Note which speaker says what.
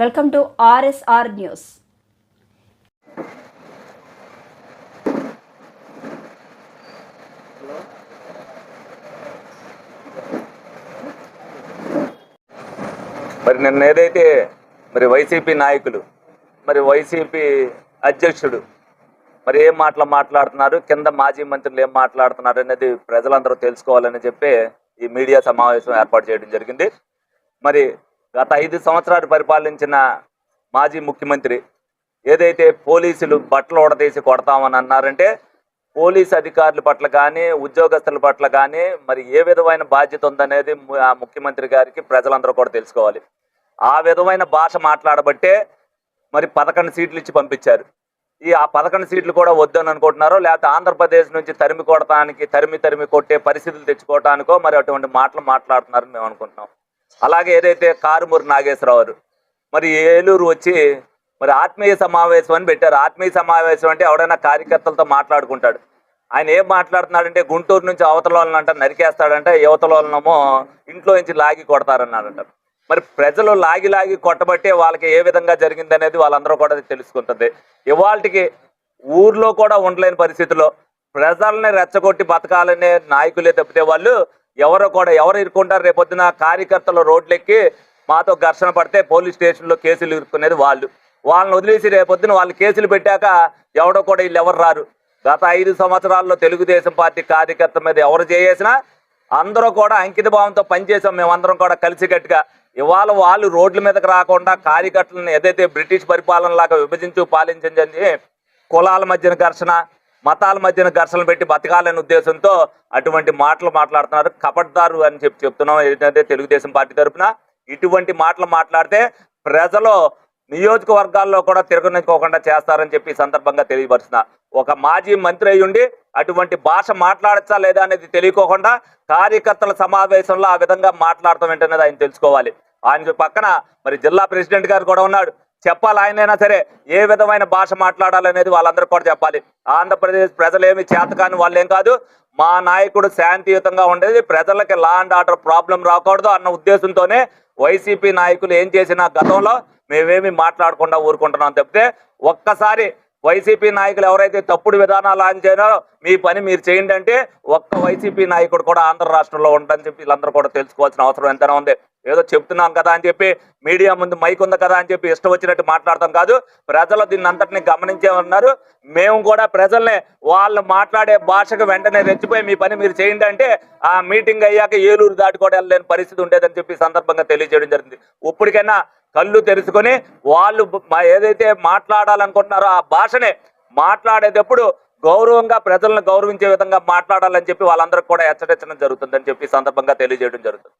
Speaker 1: Welcome to RSR news.
Speaker 2: మరి నిన్న ఏదైతే మరి వైసీపీ నాయకులు మరి వైసీపీ అధ్యక్షుడు మరి ఏం మాటలు మాట్లాడుతున్నారు కింద మాజీ మంత్రులు ఏం మాట్లాడుతున్నారు అనేది ప్రజలందరూ తెలుసుకోవాలని చెప్పి ఈ మీడియా సమావేశం ఏర్పాటు చేయడం జరిగింది. మరి గత ఐదు సంవత్సరాలు పరిపాలించిన మాజీ ముఖ్యమంత్రి ఏదైతే పోలీసులు బట్టలు ఉడదీసి కొడతామని అన్నారంటే పోలీస్ అధికారుల పట్ల కానీ ఉద్యోగస్తుల పట్ల కానీ మరి ఏ విధమైన బాధ్యత ఉందనేది ఆ ముఖ్యమంత్రి గారికి ప్రజలందరూ కూడా తెలుసుకోవాలి. ఆ విధమైన భాష మాట్లాడబట్టే మరి పదకొండు సీట్లు ఇచ్చి పంపించారు. ఈ ఆ పదకొండు సీట్లు కూడా వద్దని అనుకుంటున్నారో లేకపోతే ఆంధ్రప్రదేశ్ నుంచి తరిమి కొడటానికి తరిమి తరిమి కొట్టే పరిస్థితులు తెచ్చుకోవటానికో మరి అటువంటి మాటలు మాట్లాడుతున్నారని మేము అనుకుంటున్నాం. అలాగే ఏదైతే కారుమూరి నాగేశ్వరరావు గారు మరి ఏలూరు వచ్చి మరి ఆత్మీయ సమావేశం అని పెట్టారు. ఆత్మీయ సమావేశం అంటే ఎవడైనా కార్యకర్తలతో మాట్లాడుకుంటాడు. ఆయన ఏం మాట్లాడుతున్నాడంటే గుంటూరు నుంచి అవతల వాళ్ళనంట నరికేస్తాడంటే యువతల వాళ్ళనేమో ఇంట్లో నుంచి లాగి కొడతారన్నాడంట. మరి ప్రజలు లాగి లాగి కొట్టబట్టే వాళ్ళకి ఏ విధంగా జరిగిందనేది వాళ్ళందరూ కూడా తెలుసుకుంటుంది. ఇవాళకి ఊర్లో కూడా ఉండలేని పరిస్థితిలో ప్రజల్ని రెచ్చగొట్టి బతకాలనే నాయకులే తప్పితే వాళ్ళు ఎవరో కూడా ఎవరు ఇరుక్కుంటారు? రేపొద్దున కార్యకర్తలు రోడ్లెక్కి మాతో ఘర్షణ పడితే పోలీస్ స్టేషన్లో కేసులు ఇరుక్కునేది వాళ్ళు. వాళ్ళని వదిలేసి రేపొద్దున వాళ్ళు కేసులు పెట్టాక ఎవడో కూడా వీళ్ళు ఎవరు రారు. గత ఐదు సంవత్సరాల్లో తెలుగుదేశం పార్టీ కార్యకర్త మీద ఎవరు చేసినా అందరూ కూడా అంకిత భావంతో పనిచేసాం మేమందరం కూడా కలిసికట్టుగా ఇవాళ వాళ్ళు రోడ్ల మీదకి రాకుండా కార్యకర్తలను ఏదైతే బ్రిటిష్ పరిపాలనలాగా విభజించు పాలించని కులాల మధ్యన ఘర్షణ మతాల మధ్యన ఘర్షణలు పెట్టి బతకాలనే ఉద్దేశంతో అటువంటి మాటలు మాట్లాడుతున్నారు. కపట్దారు అని చెప్పి చెప్తున్నాం. ఏంటంటే తెలుగుదేశం పార్టీ తరఫున ఇటువంటి మాటలు మాట్లాడితే ప్రజలు నియోజకవర్గాల్లో కూడా తిరగనికోకుండా చేస్తారని చెప్పి సందర్భంగా తెలియపరుస్తున్నా ఒక మాజీ మంత్రి అయి ఉండి అటువంటి భాష మాట్లాడచ్చా లేదా అనేది తెలియకోకుండా కార్యకర్తల సమావేశంలో ఆ విధంగా మాట్లాడటం ఏంటనేది ఆయన తెలుసుకోవాలి. ఆయన పక్కన మరి జిల్లా ప్రెసిడెంట్ గారు కూడా ఉన్నాడు. చెప్పాలి ఆయనైనా సరే ఏ విధమైన భాష మాట్లాడాలనేది వాళ్ళందరూ కూడా చెప్పాలి. ఆంధ్రప్రదేశ్ ప్రజలేమి చేతకాని వాళ్ళేం కాదు. మా నాయకుడు శాంతియుతంగా ఉండేది. ప్రజలకి లా అండ్ ఆర్డర్ ప్రాబ్లం రాకూడదు అన్న ఉద్దేశంతోనే వైసీపీ నాయకులు ఏం చేసినా గతంలో మేమేమి మాట్లాడకుండా ఊరుకుంటున్నాం తప్పితే ఒక్కసారి వైసీపీ నాయకులు ఎవరైతే తప్పుడు విధానాలు ఆంచారో మీ పని మీరు చేయండి అంటే ఒక్క వైసీపీ నాయకుడు కూడా ఆంధ్ర రాష్ట్రంలో ఉండని చెప్పి వీళ్ళందరూ కూడా తెలుసుకోవాల్సిన అవసరం ఎంతైనా ఉంది. ఏదో చెప్తున్నాం కదా అని చెప్పి మీడియా ముందు మైక్ ఉంది కదా అని చెప్పి ఇష్టం వచ్చినట్టు మాట్లాడతాం కాదు. ప్రజలు దీన్ని అంతటిని గమనించే ఉన్నారు. మేము కూడా ప్రజల్ని వాళ్ళు మాట్లాడే భాషకు వెంటనే రెచ్చిపోయి మీ పని మీరు చేయండి అంటే ఆ మీటింగ్ అయ్యాక ఏలూరు దాటి కూడా వెళ్ళలేని పరిస్థితి ఉండేదని చెప్పి సందర్భంగా తెలియజేయడం జరిగింది. ఇప్పటికైనా కళ్ళు తెరుచుకొని వాళ్ళు ఏదైతే మాట్లాడాలనుకుంటున్నారో ఆ భాషనే మాట్లాడేటప్పుడు గౌరవంగా ప్రజలను గౌరవించే విధంగా మాట్లాడాలని చెప్పి వాళ్ళందరికీ కూడా హెచ్చరించడం జరుగుతుందని చెప్పి సందర్భంగా తెలియజేయడం జరుగుతుంది.